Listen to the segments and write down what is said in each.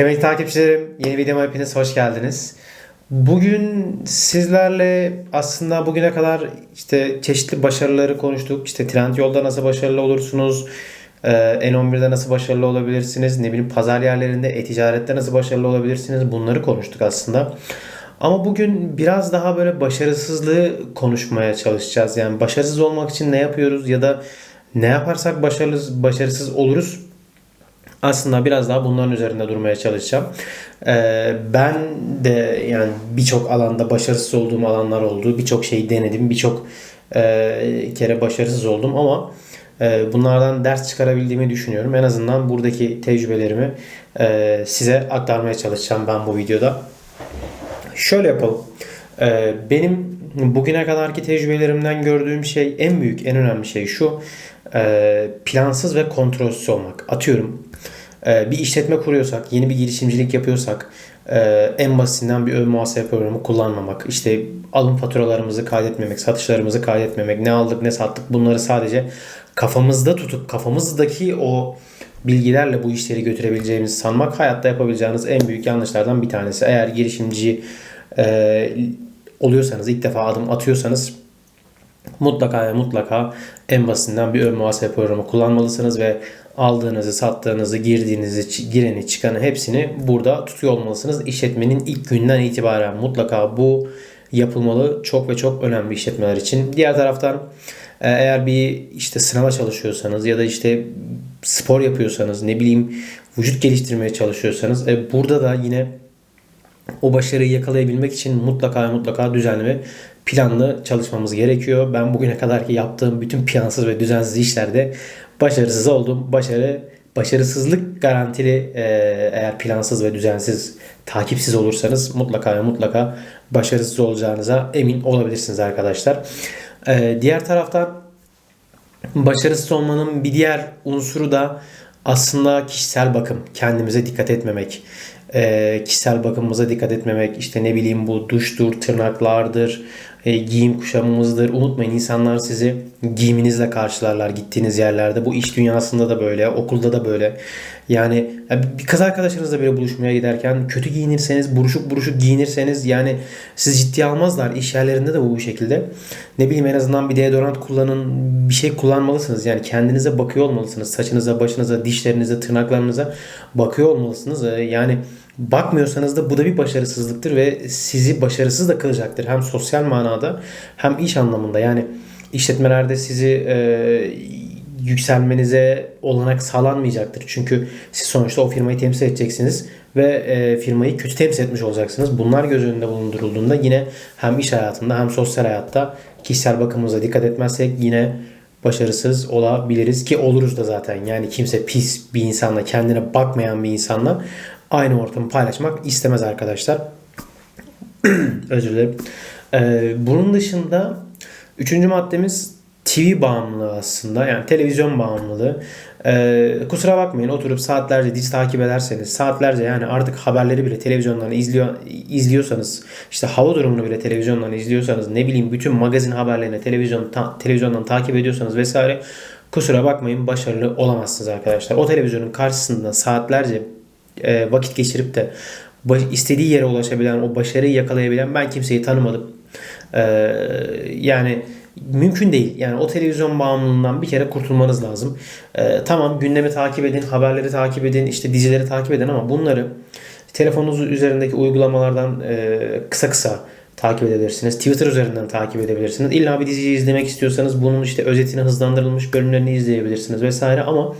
Kıymetli takipçilerim, yeni videoma hepiniz hoş geldiniz. Bugün sizlerle aslında bugüne kadar işte çeşitli başarıları konuştuk. İşte Trendyol'da nasıl başarılı olursunuz, e, N11'de nasıl başarılı olabilirsiniz, ne bileyim pazar yerlerinde, e-ticarette nasıl başarılı olabilirsiniz bunları konuştuk aslında. Ama bugün biraz daha böyle başarısızlığı konuşmaya çalışacağız. Yani başarısız olmak için ne yapıyoruz ya da ne yaparsak başarısız, başarısız oluruz aslında biraz daha bunların üzerinde durmaya çalışacağım. Ee, ben de yani birçok alanda başarısız olduğum alanlar oldu. Birçok şey denedim. Birçok e, kere başarısız oldum ama e, bunlardan ders çıkarabildiğimi düşünüyorum. En azından buradaki tecrübelerimi e, size aktarmaya çalışacağım ben bu videoda. Şöyle yapalım. Benim bugüne kadarki tecrübelerimden gördüğüm şey en büyük, en önemli şey şu. E, plansız ve kontrolsüz olmak. Atıyorum ee, bir işletme kuruyorsak, yeni bir girişimcilik yapıyorsak e, en basitinden bir ön muhasebe programı kullanmamak, işte alım faturalarımızı kaydetmemek, satışlarımızı kaydetmemek, ne aldık ne sattık bunları sadece kafamızda tutup kafamızdaki o bilgilerle bu işleri götürebileceğimizi sanmak hayatta yapabileceğiniz en büyük yanlışlardan bir tanesi. Eğer girişimci e, oluyorsanız, ilk defa adım atıyorsanız mutlaka ve mutlaka en basitinden bir ön muhasebe programı kullanmalısınız ve aldığınızı, sattığınızı, girdiğinizi, gireni, çıkanı hepsini burada tutuyor olmalısınız. İşletmenin ilk günden itibaren mutlaka bu yapılmalı. Çok ve çok önemli işletmeler için. Diğer taraftan e, eğer bir işte sınava çalışıyorsanız ya da işte spor yapıyorsanız ne bileyim vücut geliştirmeye çalışıyorsanız e, burada da yine o başarıyı yakalayabilmek için mutlaka mutlaka düzenli ve planlı çalışmamız gerekiyor. Ben bugüne kadar ki yaptığım bütün plansız ve düzensiz işlerde başarısız oldum. Başarı başarısızlık garantili e, eğer plansız ve düzensiz takipsiz olursanız mutlaka ve mutlaka başarısız olacağınıza emin olabilirsiniz arkadaşlar. E, diğer taraftan başarısız olmanın bir diğer unsuru da aslında kişisel bakım, kendimize dikkat etmemek, e, kişisel bakımımıza dikkat etmemek, işte ne bileyim bu duştur, tırnaklardır, e, giyim kuşamımızdır. Unutmayın insanlar sizi giyiminizle karşılarlar gittiğiniz yerlerde. Bu iş dünyasında da böyle, okulda da böyle. Yani bir kız arkadaşınızla bile buluşmaya giderken kötü giyinirseniz, buruşuk buruşuk giyinirseniz yani sizi ciddiye almazlar. İş yerlerinde de bu bu şekilde. Ne bileyim en azından bir deodorant kullanın, bir şey kullanmalısınız. Yani kendinize bakıyor olmalısınız. Saçınıza, başınıza, dişlerinize, tırnaklarınıza bakıyor olmalısınız. E, yani bakmıyorsanız da bu da bir başarısızlıktır ve sizi başarısız da kılacaktır. Hem sosyal manada hem iş anlamında. Yani işletmelerde sizi e, yükselmenize olanak sağlanmayacaktır. Çünkü siz sonuçta o firmayı temsil edeceksiniz ve e, firmayı kötü temsil etmiş olacaksınız. Bunlar göz önünde bulundurulduğunda yine hem iş hayatında hem sosyal hayatta kişisel bakımımıza dikkat etmezsek yine başarısız olabiliriz ki oluruz da zaten. Yani kimse pis bir insanla, kendine bakmayan bir insanla aynı ortamı paylaşmak istemez arkadaşlar. Özür dilerim. Ee, bunun dışında üçüncü maddemiz TV bağımlılığı aslında yani televizyon bağımlılığı. Ee, kusura bakmayın oturup saatlerce dizi takip ederseniz saatlerce yani artık haberleri bile televizyondan izliyor izliyorsanız işte hava durumunu bile televizyondan izliyorsanız ne bileyim bütün magazin haberlerini televizyon ta, televizyondan takip ediyorsanız vesaire kusura bakmayın başarılı olamazsınız arkadaşlar. O televizyonun karşısında saatlerce e, vakit geçirip de baş, istediği yere ulaşabilen, o başarıyı yakalayabilen ben kimseyi tanımadım. E, yani mümkün değil. Yani o televizyon bağımlılığından bir kere kurtulmanız lazım. E, tamam gündemi takip edin, haberleri takip edin, işte dizileri takip edin ama bunları telefonunuz üzerindeki uygulamalardan e, kısa kısa takip edebilirsiniz. Twitter üzerinden takip edebilirsiniz. İlla bir diziyi izlemek istiyorsanız bunun işte özetini hızlandırılmış bölümlerini izleyebilirsiniz vesaire ama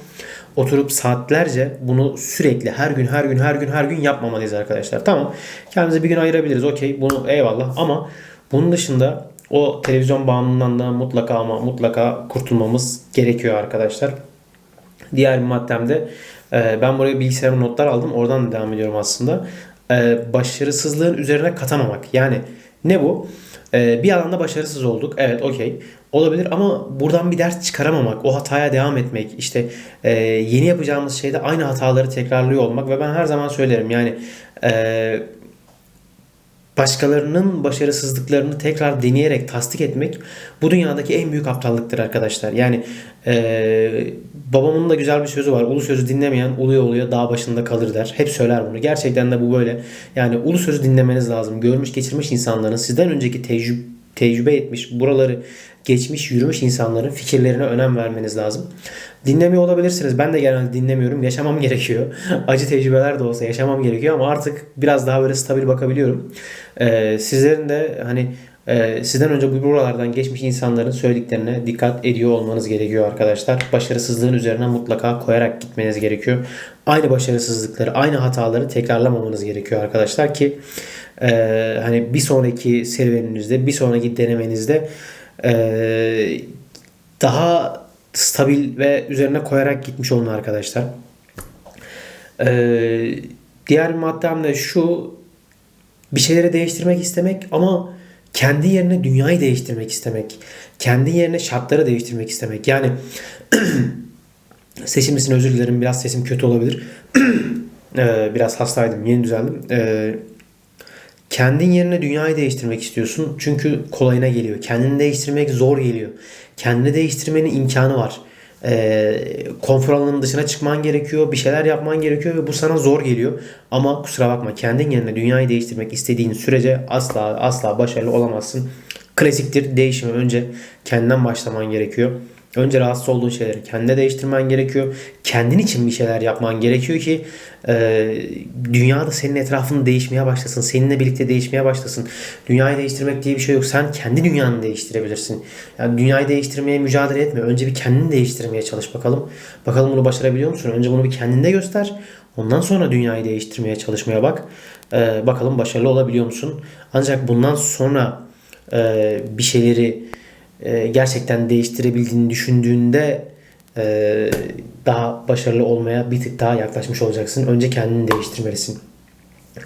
oturup saatlerce bunu sürekli her gün her gün her gün her gün yapmamalıyız arkadaşlar. Tamam kendimize bir gün ayırabiliriz okey bunu eyvallah ama bunun dışında o televizyon bağımlılığından da mutlaka ama mutlaka kurtulmamız gerekiyor arkadaşlar. Diğer bir maddemde e, ben buraya bilgisayarım notlar aldım. Oradan devam ediyorum aslında. E, başarısızlığın üzerine katamamak. Yani ne bu? E, bir alanda başarısız olduk. Evet okey. Olabilir ama buradan bir ders çıkaramamak, o hataya devam etmek, işte e, yeni yapacağımız şeyde aynı hataları tekrarlıyor olmak ve ben her zaman söylerim yani e, başkalarının başarısızlıklarını tekrar deneyerek tasdik etmek bu dünyadaki en büyük aptallıktır arkadaşlar. Yani e, babamın da güzel bir sözü var. Ulu sözü dinlemeyen uluya uluya dağ başında kalır der. Hep söyler bunu. Gerçekten de bu böyle. Yani ulu sözü dinlemeniz lazım. Görmüş geçirmiş insanların sizden önceki tecrübe tecrübe etmiş, buraları geçmiş, yürümüş insanların fikirlerine önem vermeniz lazım. Dinlemiyor olabilirsiniz. Ben de genelde dinlemiyorum. Yaşamam gerekiyor. Acı tecrübeler de olsa yaşamam gerekiyor ama artık biraz daha böyle stabil bakabiliyorum. Ee, sizlerin de hani e, sizden önce bu buralardan geçmiş insanların söylediklerine dikkat ediyor olmanız gerekiyor arkadaşlar. Başarısızlığın üzerine mutlaka koyarak gitmeniz gerekiyor. Aynı başarısızlıkları, aynı hataları tekrarlamamanız gerekiyor arkadaşlar ki e, hani bir sonraki serüveninizde, bir sonraki denemenizde e, daha stabil ve üzerine koyarak gitmiş olun arkadaşlar. Ee, diğer maddem de şu bir şeyleri değiştirmek istemek ama kendi yerine dünyayı değiştirmek istemek. Kendi yerine şartları değiştirmek istemek. Yani seçim özür dilerim biraz sesim kötü olabilir. ee, biraz hastaydım yeni düzeldim. Ee, kendin yerine dünyayı değiştirmek istiyorsun. Çünkü kolayına geliyor. Kendini değiştirmek zor geliyor. Kendini değiştirmenin imkanı var. Ee, konfor alanının dışına çıkman gerekiyor. Bir şeyler yapman gerekiyor ve bu sana zor geliyor. Ama kusura bakma kendin yerine dünyayı değiştirmek istediğin sürece asla asla başarılı olamazsın. Klasiktir değişimi önce kendinden başlaman gerekiyor. Önce rahatsız olduğun şeyleri kendine değiştirmen gerekiyor. Kendin için bir şeyler yapman gerekiyor ki e, dünya da senin etrafında değişmeye başlasın. Seninle birlikte değişmeye başlasın. Dünyayı değiştirmek diye bir şey yok. Sen kendi dünyanı değiştirebilirsin. Yani dünyayı değiştirmeye mücadele etme. Önce bir kendini değiştirmeye çalış bakalım. Bakalım bunu başarabiliyor musun? Önce bunu bir kendinde göster. Ondan sonra dünyayı değiştirmeye çalışmaya bak. E, bakalım başarılı olabiliyor musun? Ancak bundan sonra e, bir şeyleri e, gerçekten değiştirebildiğini düşündüğünde e, daha başarılı olmaya bir tık daha yaklaşmış olacaksın. Önce kendini değiştirmelisin.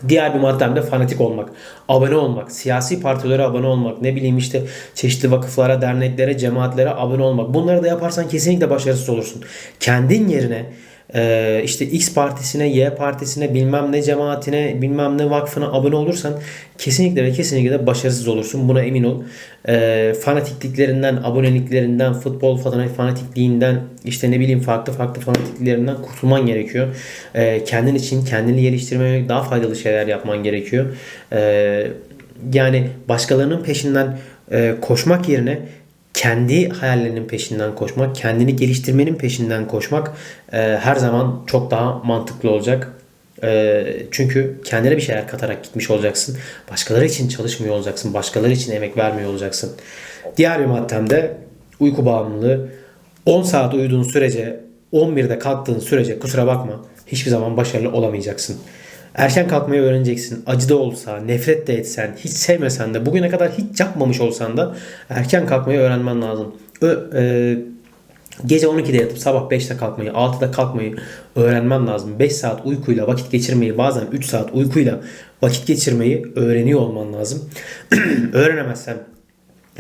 Diğer bir maddem de fanatik olmak, abone olmak, siyasi partilere abone olmak, ne bileyim işte çeşitli vakıflara, derneklere, cemaatlere abone olmak. Bunları da yaparsan kesinlikle başarısız olursun. Kendin yerine e, işte X partisine, Y partisine, bilmem ne cemaatine, bilmem ne vakfına abone olursan kesinlikle ve kesinlikle de başarısız olursun. Buna emin ol. E, fanatikliklerinden, aboneliklerinden, futbol fanatikliğinden, işte ne bileyim farklı farklı fanatikliklerinden kurtulman gerekiyor. E, kendin için kendini geliştirmeye daha faydalı şeyler yapman gerekiyor. Yani başkalarının peşinden e, koşmak yerine kendi hayallerinin peşinden koşmak, kendini geliştirmenin peşinden koşmak e, her zaman çok daha mantıklı olacak. E, çünkü kendine bir şeyler katarak gitmiş olacaksın. Başkaları için çalışmıyor olacaksın. Başkaları için emek vermiyor olacaksın. Diğer bir maddem de uyku bağımlılığı. 10 saat uyuduğun sürece, 11'de kalktığın sürece kusura bakma hiçbir zaman başarılı olamayacaksın. Erken kalkmayı öğreneceksin. Acı da olsa, nefret de etsen, hiç sevmesen de, bugüne kadar hiç yapmamış olsan da erken kalkmayı öğrenmen lazım. Ö, e, gece 12'de yatıp sabah 5'te kalkmayı, 6'da kalkmayı öğrenmen lazım. 5 saat uykuyla vakit geçirmeyi, bazen 3 saat uykuyla vakit geçirmeyi öğreniyor olman lazım. Öğrenemezsen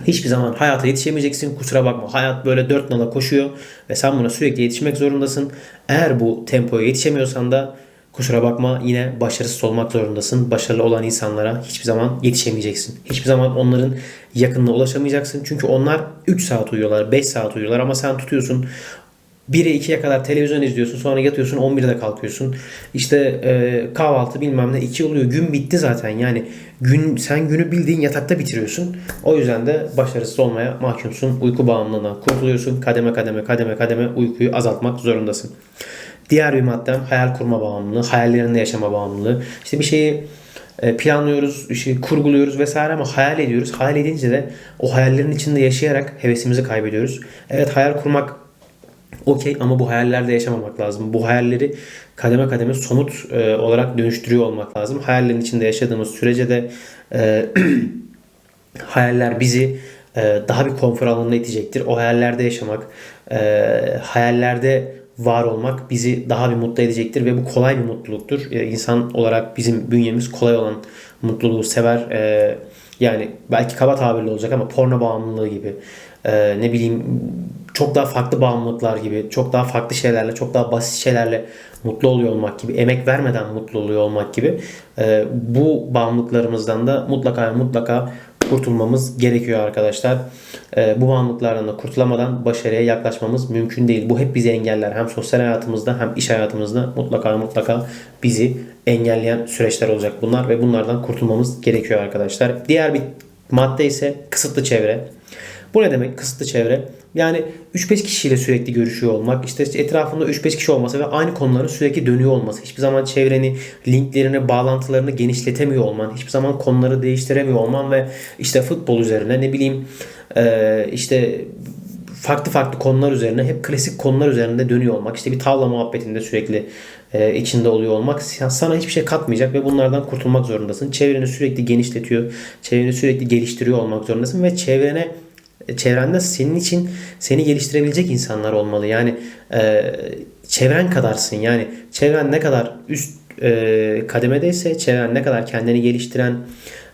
Hiçbir zaman hayata yetişemeyeceksin. Kusura bakma. Hayat böyle dört nala koşuyor ve sen buna sürekli yetişmek zorundasın. Eğer bu tempoya yetişemiyorsan da Kusura bakma yine başarısız olmak zorundasın. Başarılı olan insanlara hiçbir zaman yetişemeyeceksin. Hiçbir zaman onların yakınına ulaşamayacaksın. Çünkü onlar 3 saat uyuyorlar, 5 saat uyuyorlar ama sen tutuyorsun 1'e 2'ye kadar televizyon izliyorsun sonra yatıyorsun 11'de kalkıyorsun. İşte e, kahvaltı bilmem ne 2 oluyor. Gün bitti zaten yani gün sen günü bildiğin yatakta bitiriyorsun. O yüzden de başarısız olmaya mahkumsun. Uyku bağımlılığına kurtuluyorsun. Kademe kademe kademe kademe uykuyu azaltmak zorundasın. Diğer bir maddem hayal kurma bağımlılığı, hayallerinde yaşama bağımlılığı. İşte bir şeyi e, planlıyoruz, şeyi kurguluyoruz vesaire ama hayal ediyoruz. Hayal edince de o hayallerin içinde yaşayarak hevesimizi kaybediyoruz. Evet hayal kurmak okey ama bu hayallerde yaşamamak lazım. Bu hayalleri kademe kademe somut e, olarak dönüştürüyor olmak lazım. Hayallerin içinde yaşadığımız sürece de e, hayaller bizi daha bir konfor alanına itecektir. O hayallerde yaşamak, hayallerde var olmak bizi daha bir mutlu edecektir ve bu kolay bir mutluluktur. E, insan olarak bizim bünyemiz kolay olan mutluluğu sever. E, yani belki kaba tabirli olacak ama porno bağımlılığı gibi e, ne bileyim çok daha farklı bağımlılıklar gibi, çok daha farklı şeylerle, çok daha basit şeylerle mutlu oluyor olmak gibi, emek vermeden mutlu oluyor olmak gibi bu bağımlılıklarımızdan da mutlaka mutlaka kurtulmamız gerekiyor arkadaşlar. E, bu bağımlılıklardan da kurtulamadan başarıya yaklaşmamız mümkün değil. Bu hep bizi engeller. Hem sosyal hayatımızda hem iş hayatımızda mutlaka mutlaka bizi engelleyen süreçler olacak bunlar ve bunlardan kurtulmamız gerekiyor arkadaşlar. Diğer bir madde ise kısıtlı çevre. Bu ne demek kısıtlı çevre? Yani 3-5 kişiyle sürekli görüşüyor olmak, işte etrafında 3-5 kişi olması ve aynı konuların sürekli dönüyor olması. Hiçbir zaman çevreni, linklerini, bağlantılarını genişletemiyor olman, hiçbir zaman konuları değiştiremiyor olman ve işte futbol üzerine ne bileyim işte farklı farklı konular üzerine hep klasik konular üzerinde dönüyor olmak. işte bir tavla muhabbetinde sürekli içinde oluyor olmak sana hiçbir şey katmayacak ve bunlardan kurtulmak zorundasın. Çevreni sürekli genişletiyor, çevreni sürekli geliştiriyor olmak zorundasın ve çevrene çevrende senin için seni geliştirebilecek insanlar olmalı. Yani e, çevren kadarsın. Yani çevren ne kadar üst e, kademedeyse, çevren ne kadar kendini geliştiren,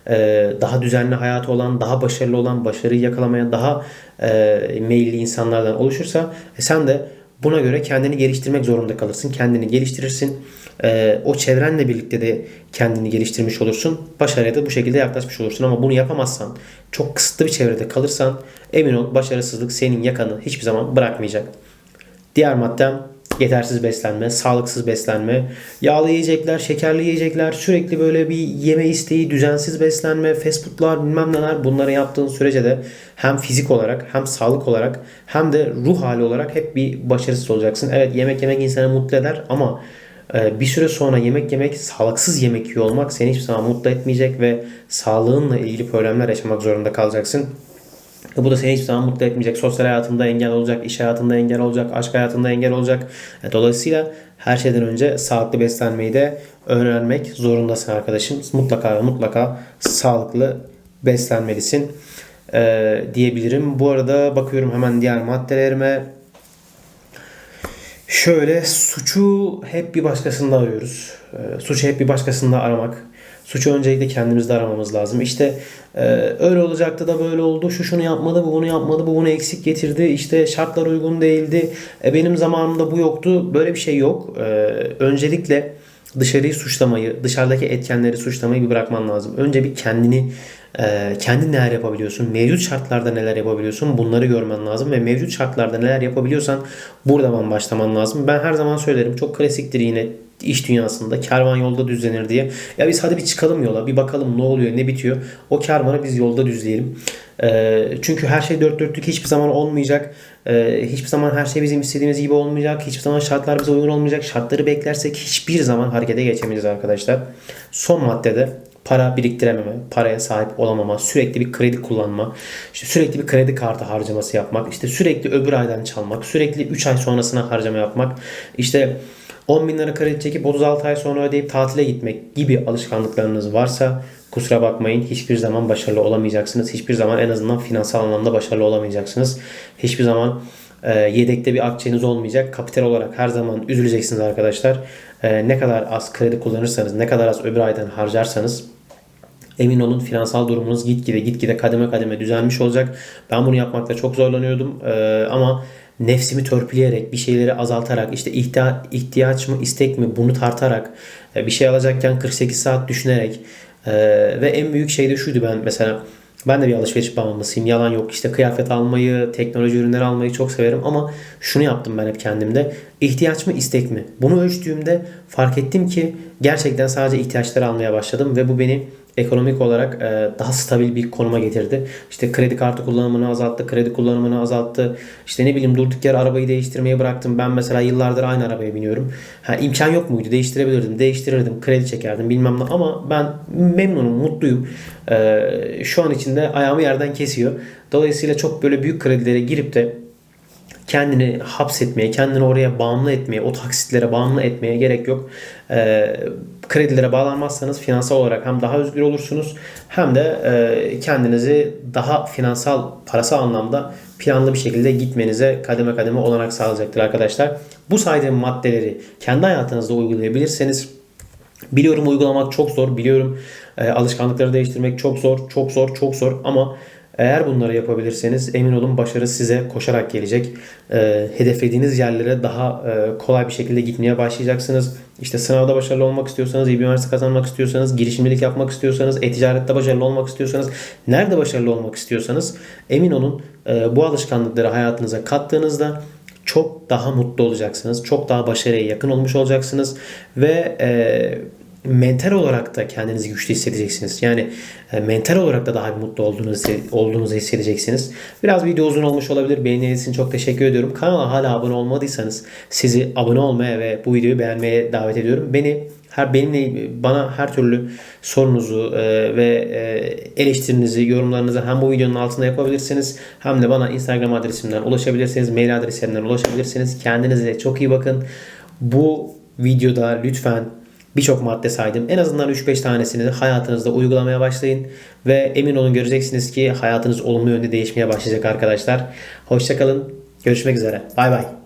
e, daha düzenli hayatı olan, daha başarılı olan, başarıyı yakalamaya daha e, meyilli insanlardan oluşursa e, sen de buna göre kendini geliştirmek zorunda kalırsın. Kendini geliştirirsin e, o çevrenle birlikte de kendini geliştirmiş olursun. Başarıya da bu şekilde yaklaşmış olursun. Ama bunu yapamazsan, çok kısıtlı bir çevrede kalırsan emin ol başarısızlık senin yakanı hiçbir zaman bırakmayacak. Diğer maddem yetersiz beslenme, sağlıksız beslenme, yağlı yiyecekler, şekerli yiyecekler, sürekli böyle bir yeme isteği, düzensiz beslenme, fast foodlar bilmem neler bunları yaptığın sürece de hem fizik olarak hem sağlık olarak hem de ruh hali olarak hep bir başarısız olacaksın. Evet yemek yemek insanı mutlu eder ama ee, bir süre sonra yemek yemek, sağlıksız yemek yiyor olmak seni hiçbir zaman mutlu etmeyecek ve sağlığınla ilgili problemler yaşamak zorunda kalacaksın. Bu da seni hiçbir zaman mutlu etmeyecek. Sosyal hayatında engel olacak, iş hayatında engel olacak, aşk hayatında engel olacak. E, dolayısıyla her şeyden önce sağlıklı beslenmeyi de öğrenmek zorundasın arkadaşım. Mutlaka mutlaka sağlıklı beslenmelisin ee, diyebilirim. Bu arada bakıyorum hemen diğer maddelerime. Şöyle suçu hep bir başkasında arıyoruz. E, suçu hep bir başkasında aramak. Suçu öncelikle kendimizde aramamız lazım. İşte e, öyle olacaktı da böyle oldu. Şu şunu yapmadı, bu bunu yapmadı, bu bunu eksik getirdi. İşte şartlar uygun değildi. E, benim zamanımda bu yoktu. Böyle bir şey yok. E, öncelikle dışarıyı suçlamayı, dışarıdaki etkenleri suçlamayı bir bırakman lazım. Önce bir kendini e, kendin neler yapabiliyorsun, mevcut şartlarda neler yapabiliyorsun bunları görmen lazım ve mevcut şartlarda neler yapabiliyorsan buradan başlaman lazım. Ben her zaman söylerim çok klasiktir yine iş dünyasında kervan yolda düzlenir diye. Ya biz hadi bir çıkalım yola bir bakalım ne oluyor ne bitiyor. O kervanı biz yolda düzleyelim. E, çünkü her şey dört dörtlük hiçbir zaman olmayacak. E, hiçbir zaman her şey bizim istediğimiz gibi olmayacak. Hiçbir zaman şartlar bize uygun olmayacak. Şartları beklersek hiçbir zaman harekete geçemeyeceğiz arkadaşlar. Son maddede para biriktirememe, paraya sahip olamama, sürekli bir kredi kullanma, işte sürekli bir kredi kartı harcaması yapmak, işte sürekli öbür aydan çalmak, sürekli 3 ay sonrasına harcama yapmak, işte 10 bin lira kredi çekip 36 ay sonra ödeyip tatile gitmek gibi alışkanlıklarınız varsa kusura bakmayın hiçbir zaman başarılı olamayacaksınız. Hiçbir zaman en azından finansal anlamda başarılı olamayacaksınız. Hiçbir zaman e, yedekte bir akçeniz olmayacak. Kapital olarak her zaman üzüleceksiniz arkadaşlar. E, ne kadar az kredi kullanırsanız, ne kadar az öbür aydan harcarsanız emin olun finansal durumunuz gitgide gitgide kademe kademe düzelmiş olacak. Ben bunu yapmakta çok zorlanıyordum e, ama nefsimi törpüleyerek bir şeyleri azaltarak işte ihtiya ihtiyaç mı istek mi bunu tartarak e, bir şey alacakken 48 saat düşünerek e, ve en büyük şey de şuydu ben mesela ben de bir alışveriş bağımlısıyım. Yalan yok. İşte kıyafet almayı, teknoloji ürünleri almayı çok severim ama şunu yaptım ben hep kendimde. İhtiyaç mı, istek mi? Bunu ölçtüğümde fark ettim ki gerçekten sadece ihtiyaçları almaya başladım ve bu beni ekonomik olarak e, daha stabil bir konuma getirdi. İşte kredi kartı kullanımını azalttı, kredi kullanımını azalttı. İşte ne bileyim durduk yer arabayı değiştirmeyi bıraktım. Ben mesela yıllardır aynı arabaya biniyorum. Ha, imkan yok muydu? Değiştirebilirdim, değiştirirdim, kredi çekerdim bilmem ne ama ben memnunum, mutluyum. E, şu an içinde ayağımı yerden kesiyor. Dolayısıyla çok böyle büyük kredilere girip de kendini hapsetmeye, kendini oraya bağımlı etmeye, o taksitlere bağımlı etmeye gerek yok. E, kredilere bağlanmazsanız finansal olarak hem daha özgür olursunuz hem de e, kendinizi daha finansal, parasal anlamda planlı bir şekilde gitmenize kademe kademe olanak sağlayacaktır arkadaşlar. Bu saydığım maddeleri kendi hayatınızda uygulayabilirseniz biliyorum uygulamak çok zor, biliyorum e, alışkanlıkları değiştirmek çok zor, çok zor, çok zor ama Eğer bunları yapabilirseniz emin olun başarı size koşarak gelecek. Ee, hedeflediğiniz yerlere daha e, kolay bir şekilde gitmeye başlayacaksınız. İşte sınavda başarılı olmak istiyorsanız, iyi bir üniversite kazanmak istiyorsanız, girişimcilik yapmak istiyorsanız, e-ticarette başarılı olmak istiyorsanız, nerede başarılı olmak istiyorsanız emin olun e, bu alışkanlıkları hayatınıza kattığınızda çok daha mutlu olacaksınız. Çok daha başarıya yakın olmuş olacaksınız ve e, mental olarak da kendinizi güçlü hissedeceksiniz. Yani e, mental olarak da daha bir mutlu olduğunuzu, olduğunuzu hissedeceksiniz. Biraz video uzun olmuş olabilir. Beğendiğiniz için çok teşekkür ediyorum. Kanala hala abone olmadıysanız sizi abone olmaya ve bu videoyu beğenmeye davet ediyorum. Beni her benimle bana her türlü sorunuzu e, ve e, eleştirinizi, yorumlarınızı hem bu videonun altında yapabilirsiniz hem de bana Instagram adresimden ulaşabilirsiniz, mail adresimden ulaşabilirsiniz. Kendinize çok iyi bakın. Bu videoda lütfen birçok madde saydım. En azından 3-5 tanesini hayatınızda uygulamaya başlayın ve emin olun göreceksiniz ki hayatınız olumlu yönde değişmeye başlayacak arkadaşlar. Hoşçakalın. Görüşmek üzere. Bay bay.